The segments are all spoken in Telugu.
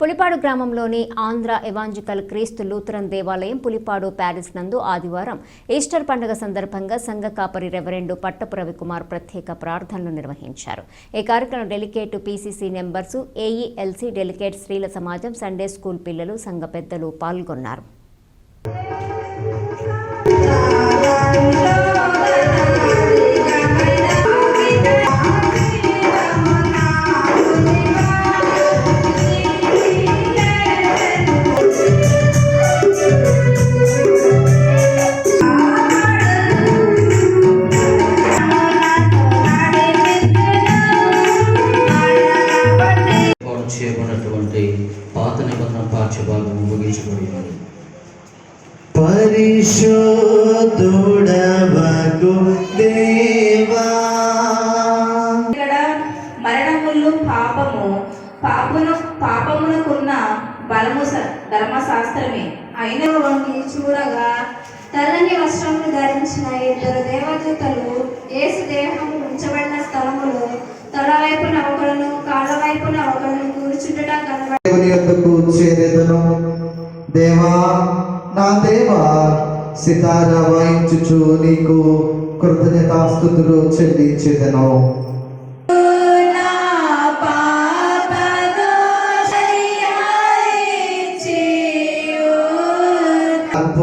పులిపాడు గ్రామంలోని ఆంధ్ర ఎవాంజికల్ క్రీస్తు లూథరన్ దేవాలయం పులిపాడు ప్యారిస్ నందు ఆదివారం ఈస్టర్ పండుగ సందర్భంగా సంఘ కాపరి రెవరెండు పట్టపు రవికుమార్ ప్రత్యేక ప్రార్థనలు నిర్వహించారు. ఈ కార్యక్రమం delicate PCC numbers AELC delicate స్త్రీల సమాజం సండే స్కూల్ పిల్లలు సంఘ పెద్దలు పాల్గొన్నారు. చేయబడినటువంటి పాత నిబంధన పాఠ్యభాగం ముగించబడి ఉన్నది దేవా. ఇక్కడ మరణములు పాపము పాపమును పాపమునకున్న బలము ధర్మశాస్త్రమే. అయిన చూడగా తెల్లని వస్త్రములు ధరించిన దేవుని యొద్దకు చేరేదను. దేవా నా దేవా సితార వాయించుచు నీకు కృతజ్ఞతాస్థుతులు చెల్లించేదను.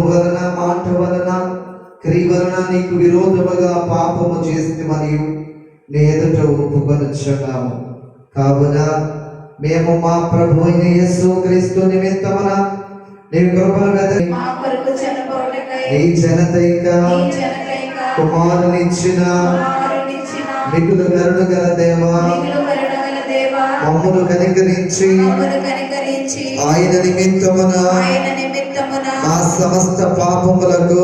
వలన మాట వలన క్రియ వలన నీకు విరోధముగా పాపము చేసి మరియు నీ ఎదుట ఒప్పుకొనుచున్నాము. కావున మేము మా ప్రభు అయిన యేసు క్రీస్తు నిమిత్తమున నీ కృపను నీ జనత ఇంకా నీ జనకైక కుమారునిచ్చిన మిగులు కరుణ గల దేవా. మమ్మును కనికరించి ఆయన నిమిత్తమున మా సమస్త పాపములకు